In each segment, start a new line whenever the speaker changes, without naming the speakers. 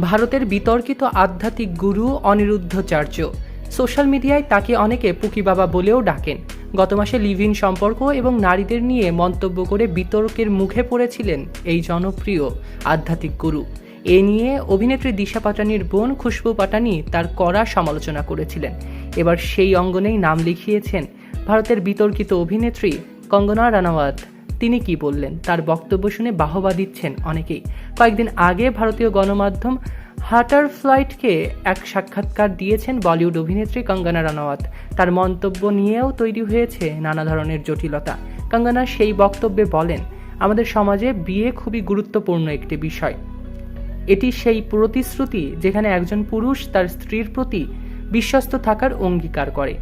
ভারতের বিতর্কিত আধ্যাত্মিক গুরু অনিরুদ্ধচার্য। সোশ্যাল মিডিয়ায় তাকে অনেকে পুকি বাবা বলেও ডাকেন। গত মাসে লিভ ইন সম্পর্ক এবং নারীদের নিয়ে মন্তব্য করে বিতর্কের মুখে পড়েছিলেন এই জনপ্রিয় আধ্যাত্মিক গুরু। এ নিয়ে অভিনেত্রী দিশা পাটানির বোন খুশবু পাটানি তার কড়া সমালোচনা করেছিলেন। এবার সেই অঙ্গনেই নাম লিখিয়েছেন ভারতের বিতর্কিত অভিনেত্রী কঙ্গনা রানাওয়াত। তিনি কি বললেন? তার বক্তব্য শুনে বাহবা দিচ্ছেন অনেকেই। কয়েকদিন আগে ভারতীয় গণমাধ্যম হাটার ফ্লাইটকে এক সাক্ষাৎকার দিয়েছেন বলিউড অভিনেত্রী কঙ্গনা রানাওয়াত। তার মন্তব্য নিয়েও তৈরি হয়েছে নানা ধরনের জটিলতা। কঙ্গনা সেই বক্তব্যে বলেন, আমাদের সমাজে বিয়ে খুবই গুরুত্বপূর্ণ একটি বিষয়। এটি সেই প্রতিশ্রুতি যেখানে একজন পুরুষ তার স্ত্রীর প্রতি বিশ্বস্ত থাকার অঙ্গীকার করে।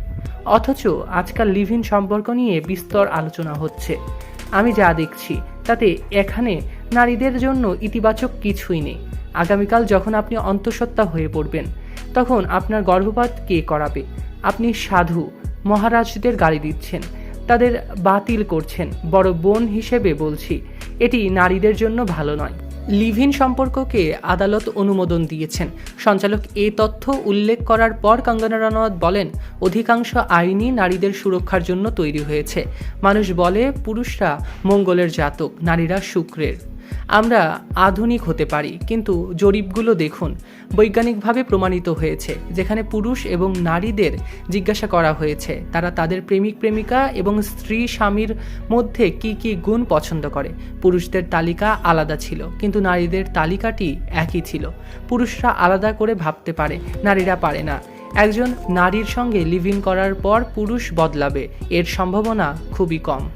অথচ আজকাল লিভ ইন সম্পর্ক নিয়ে বিস্তর আলোচনা হচ্ছে। আমি যা দেখছি, তাতে এখানে নারীদের জন্য ইতিবাচক কিছুই নেই। আগামীকাল যখন আপনি অন্তঃসত্ত্বা হয়ে পড়বেন, তখন আপনার গর্ভপাত কে করাবে? আপনি সাধু, মহারাজদের গালি দিচ্ছেন, তাদের বাতিল করছেন, বড় বোন হিসেবে বলছি, এটি নারীদের জন্য ভালো নয়। লিভ ইন সম্পর্ককে আদালত অনুমোদন দিয়েছেন। সঞ্চালক এ তথ্য উল্লেখ করার পর কঙ্গনা রানাওয়াত বলেন, অধিকাংশ আইনই নারীদের সুরক্ষার জন্য তৈরি হয়েছে। মানুষ বলে, পুরুষরা মঙ্গলের জাতক, নারীরা শুক্রের। আমরা আধুনিক হতে পারি। কিন্তু জরিপগুলো দেখুন, বৈজ্ঞানিকভাবে প্রমাণিত হয়েছে, যেখানে পুরুষ এবং নারীদের জিজ্ঞাসা করা হয়েছে, তারা তাদের প্রেমিক প্রেমিকা এবং স্ত্রী স্বামীর মধ্যে কি কি গুণ পছন্দ করে। পুরুষদের তালিকা আলাদা ছিল, কিন্তু নারীদের তালিকাটি একই ছিল। পুরুষরা আলাদা করে ভাবতে পারে, নারীরা পারে না। একজন নারীর সঙ্গে লিভিং করার পর পুরুষ বদলাবে, এর সম্ভাবনা খুবই কম।